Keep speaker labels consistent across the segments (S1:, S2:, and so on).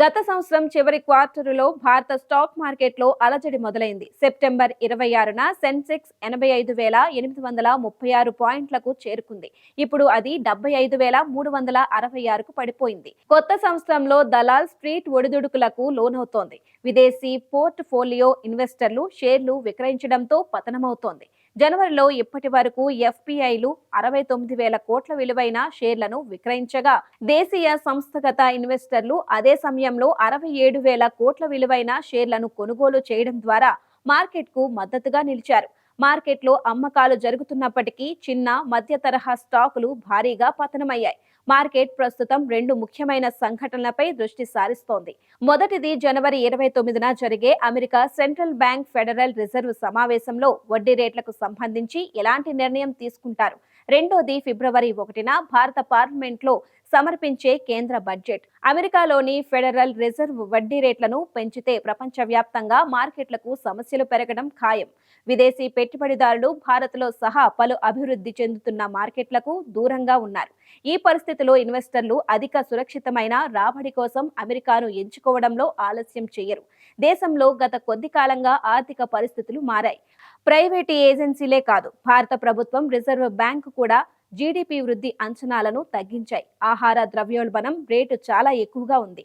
S1: గత సంవత్సరం చివరి క్వార్టరులో భారత స్టాక్ మార్కెట్లో అలజడి మొదలైంది. సెప్టెంబర్ ఇరవై ఆరున సెన్సెక్స్ ఎనభై ఐదు వేల ఎనిమిది వందల ముప్పై ఆరు పాయింట్లకు చేరుకుంది. ఇప్పుడు అది డెబ్బై ఐదు వేల మూడు వందల అరవై ఆరుకు పడిపోయింది. కొత్త సంవత్సరంలో దలాల్ స్ట్రీట్ ఒడిదుడుకులకు లోనవుతోంది. విదేశీ పోర్ట్ఫోలియో ఇన్వెస్టర్లు షేర్లు విక్రయించడంతో పతనమవుతోంది. జనవరిలో ఇప్పటి వరకు ఎఫ్పిఐలు అరవై తొమ్మిది వేల కోట్ల విలువైన షేర్లను విక్రయించగా దేశీయ సంస్థగత ఇన్వెస్టర్లు అదే సమయంలో అరవై ఏడు వేల కోట్ల విలువైన షేర్లను కొనుగోలు చేయడం ద్వారా మార్కెట్కు మద్దతుగా నిలిచారు. మార్కెట్లో అమ్మకాలు జరుగుతున్నప్పటికీ చిన్న మధ్య తరహా స్టాకులు భారీగా పతనమయ్యాయి. మార్కెట్ ప్రస్తుతం రెండు ముఖ్యమైన సంఘటనలపై దృష్టి సారిస్తోంది. మొదటిది జనవరి ఇరవై తొమ్మిదిన జరిగే America central bank Federal Reserve సమావేశంలో వడ్డీ రేట్లకు సంబంధించి ఎలాంటి నిర్ణయం తీసుకుంటారు? రెండోది ఫిబ్రవరి ఒకటిన భారత పార్లమెంట్లో సమర్పించే కేంద్ర బడ్జెట్. అమెరికాలోని ఫెడరల్ రిజర్వ్ వడ్డీ రేట్లను పెంచితే ప్రపంచవ్యాప్తంగా మార్కెట్లకు సమస్యలు పెరగడం ఖాయం. విదేశీ పెట్టుబడిదారులు భారత్లో సహా పలు అభివృద్ధి చెందుతున్న మార్కెట్లకు దూరంగా ఉన్నారు. ఈ పరిస్థితి భవిష్యత్తులో ఇన్వెస్టర్లు అధిక సురక్షితమైన రాబడి కోసం అమెరికాను ఎంచుకోవడంలో ఆలస్యం చేయరు. దేశంలో గత కొద్ది కాలంగా ఆర్థిక పరిస్థితులు మారాయి. ప్రైవేటు ఏజెన్సీలే కాదు భారత ప్రభుత్వం రిజర్వ్ బ్యాంకు కూడా జీడిపి వృద్ధి అంచనాలను తగ్గించాయి. ఆహార ద్రవ్యోల్బణం రేటు చాలా ఎక్కువగా ఉంది.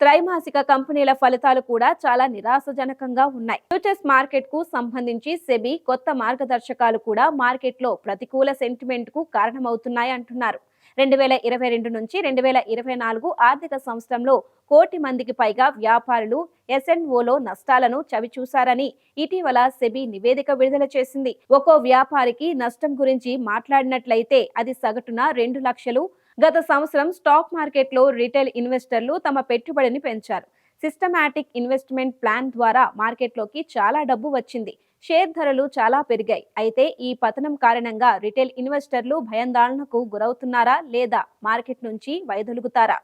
S1: త్రైమాసిక కంపెనీల ఫలితాలు కూడా చాలా నిరాశజనకంగా ఉన్నాయి. ఫ్యూచర్స్ మార్కెట్కు సంబంధించి సెబీ కొత్త మార్గదర్శకాలు కూడా మార్కెట్లో ప్రతికూల సెంటిమెంట్కు కారణమవుతున్నాయి అంటున్నారు. రెండు వేల ఇరవై రెండు నుంచి రెండు వేల ఇరవై నాలుగు ఆర్థిక సంవత్సరంలో కోటి మందికి పైగా వ్యాపారులు ఎస్ఎన్ఓలో నష్టాలను చవిచూశారని ఇటీవల సెబీ నివేదిక విడుదల చేసింది. ఒక్కో వ్యాపారికి నష్టం గురించి మాట్లాడినట్లయితే అది సగటున రెండు లక్షలు. గత సంవత్సరం స్టాక్ మార్కెట్లో రిటైల్ ఇన్వెస్టర్లు తమ పెట్టుబడిని పెంచారు. సిస్టమాటిక్ ఇన్వెస్ట్మెంట్ ప్లాన్ ద్వారా మార్కెట్లోకి చాలా డబ్బు వచ్చింది. షేర్ ధరలు చాలా పెరిగాయి. అయితే ఈ పతనం కారణంగా రిటైల్ ఇన్వెస్టర్లు భయాందోళనకు గురవుతున్నారా లేదా మార్కెట్ నుంచి వైదొలుగుతారా?